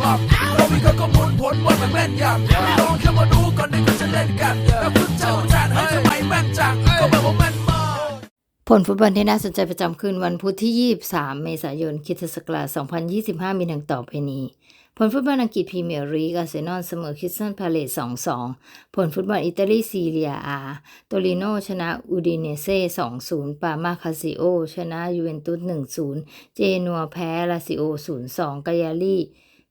หลับเรามีข้อมูลผลว่ามันแม่นยำลองแค่มาดูก่อนที่เขาจะเล่นกันแล้วคุณเจ้าจานให้ทำไมแม่นจังก็แบบว่าแม่นมากผลฟุตบอลที่น่าสนใจประจำคืนวันพุธที่ 23 เมษายนคริสตศักราช2025 มีดังต่อไปนี้ ผลฟุตบอลอังกฤษพรีเมียร์ลีกอาร์เซนอลเสมอคิสตันพาเลต2-2 ผลฟุตบอลอิตาลีซีเรียอาโตริโนชนะอูดิเนเซ่2-0 ปามาคาซิโอ ชนะยูเวนตุส1-0 เจนัวแพ้ลาซิโอ 0-2 กายาลี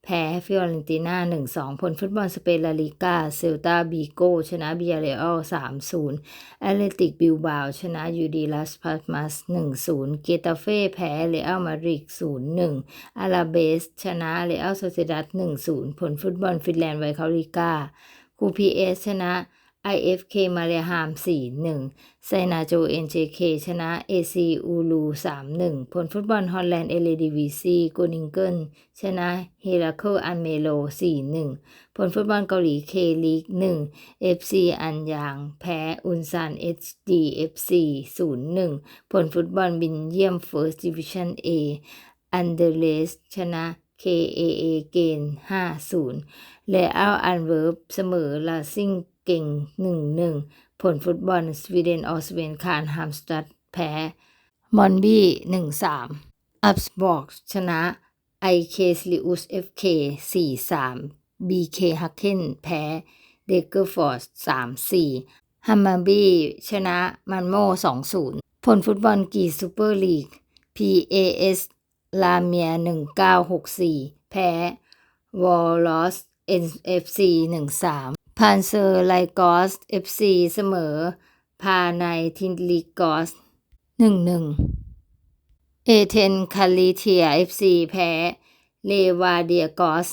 แพ้ฟิออเรนติน่า1-2ผลฟุตบอลสเปนลาลิกาเซลตาบีโกชนะบิยาเรอัล3-0แอตเลติกบิลบาว ชนะยูดีลัสพาสมัส1-0เกตาเฟ่แพ้เรอัลมาริก0-1อาราเบส ชนะเรอัลโซเซดัส1-0ผลฟุตบอลฟินแลนด์ไวคาริกาคูพีเอสชนะ IFK มาเลฮาม 4-1 ไซนาโจ NJK ชนะ AC อูลู 3-1 ผลฟุตบอลฮอลแลนด์เอเลดีวีซีโกนิงเกิลชนะเฮราเคิลอันเมโล 4-1 ผลฟุตบอลเกาหลีเคลีก 1 FC อันยาง แพ้อุนซัน HD FC 0-1 ผลฟุตบอลบินเยี่ยม First Division A อันเดเลสชนะ KAA เกน 5-0และอัลอันเวิร์บเสมอลาซิง เก่ง 1-1 ผลฟุตบอลสวีเดนออสเวนคานฮัมสตัดแพ้มอนบี้1-3 อัพสบอกชนะ IK สลิอุส FK 4-3 BK ฮักเคนแพ้เดเกอร์ฟอร์ส3-4ฮัมมาบีชนะมันโม2-0ผลฟุตบอลกีซูเปอร์ลีก PAS ลาเมีย1964แพ้วอลลอส NFC 1-3 พานเซอร์ไลกอส FC เสมอ พาไนทินลิกอส1-1เอเทนคาลิเทีย FC แพ้ เลวาเดียกอส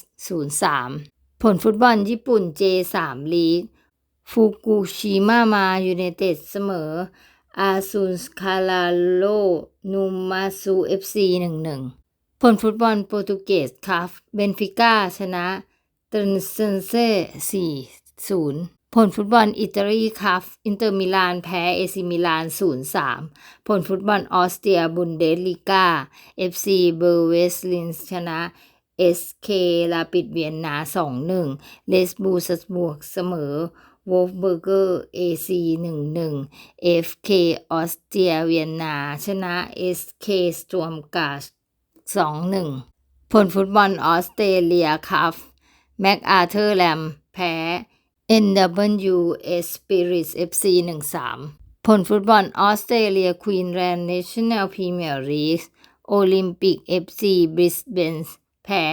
0-3ผลฟุตบอลญี่ปุ่น J3 ลีกฟุกุชิมะมายูเนเต็ดเสมอ อาซุนคาลาโลนูมาซูเอฟซีหนึ่งหนึ่งผลฟุตบอลโปรตุเกสคัฟเบนฟิก้าชนะเตรนเซนเซ่สี่ ศูนย์ผลฟุตบอลอิตาลีคัฟอินเตอร์มิลานแพ้เอซิมิลานศูนย์สามผลฟุตบอลออสเตรียบุนเดสลิก้าเอฟซีเบอร์เวสลินชนะ SK ลาปิดเวียนนา 2-1 เลสบูสบวกเสมอวอลฟเบอร์เกอร์ AC 1-1 FK อฟเคออสเตรียเวียนนา ชนะ SK สเคสตรอมกาส2-1ผลฟุตบอลออสเตรเลียคัฟแม็กอาเธอร์แลม แพ้ NW S Spirits FC 1-3 ผลฟุตบอลออสเตรเลียควีนแลนด์ National Premier League โอลิมปิก FC บริสเบนแพ้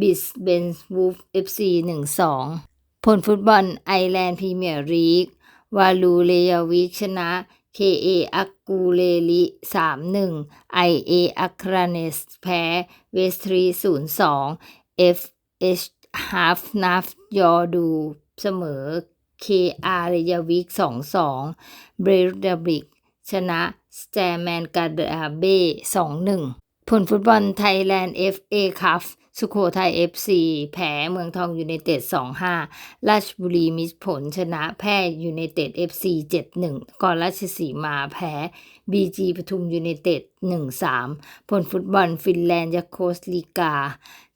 บิสเบนวูฟ FC 1-2 ผลฟุตบอลไอแลนด์พรีเมียร์ลีกวาลูเลยวิชนะ KA อักกูเลลิ 3-1 IA อัคราเนสแพ้เวสทรี 0-2 FH ฮาฟนาฟยอดู เสมอ KR เรยาวิก2-2 เบรดาบิก ชนะสแตแมนกาเดอาเบ้2-1 ผลฟุตบอลไทยแลนด์ FA คัฟ สุโขทัย FC แพ้เมืองทองยูไนเต็ด 2-5 ราชบุรีมิตรผลชนะแพ้ยูไนเต็ด FC 7-1 ก่อนราชสีมาแพ้ BG ปทุมยูไนเต็ด 1-3 ผลฟุตบอลฟินแลนด์ยาโคสลีกา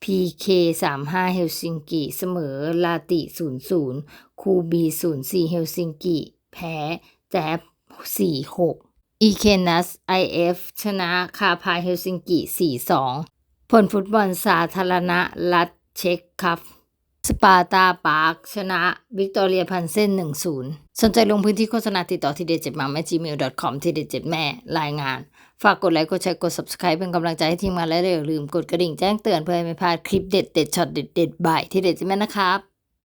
PK 35 เฮลซิงกิ เสมอลาติ 0-0 คูบี 0-4 เฮลซิงกิ แพ้แจ๊บ4-6อีเคนัส IF ชนะคาพาเฮลซิงกิ 4-2 ลฟุตบอลสาธารณรัฐเช็กครับ สปาร์ตาปาร์กชนะวิกตอเรียพันเซน1-0สนใจลงพื้นที่โฆษณาติดต่อที่เดเจ็ดมาแม่ gmail.com ที่เดเจ็ดแม่รายงาน ฝากกดไลค์กดแชร์กด subscribe เป็นกำลังใจให้ทีมงานและอย่าลืมกดกระดิ่งแจ้งเตือนเพื่อไม่พลาดคลิปเด็ดเด็ดช็อตเด็ดเด็ดบ่ายที่เด็ดเจ็ดแม่นะครับ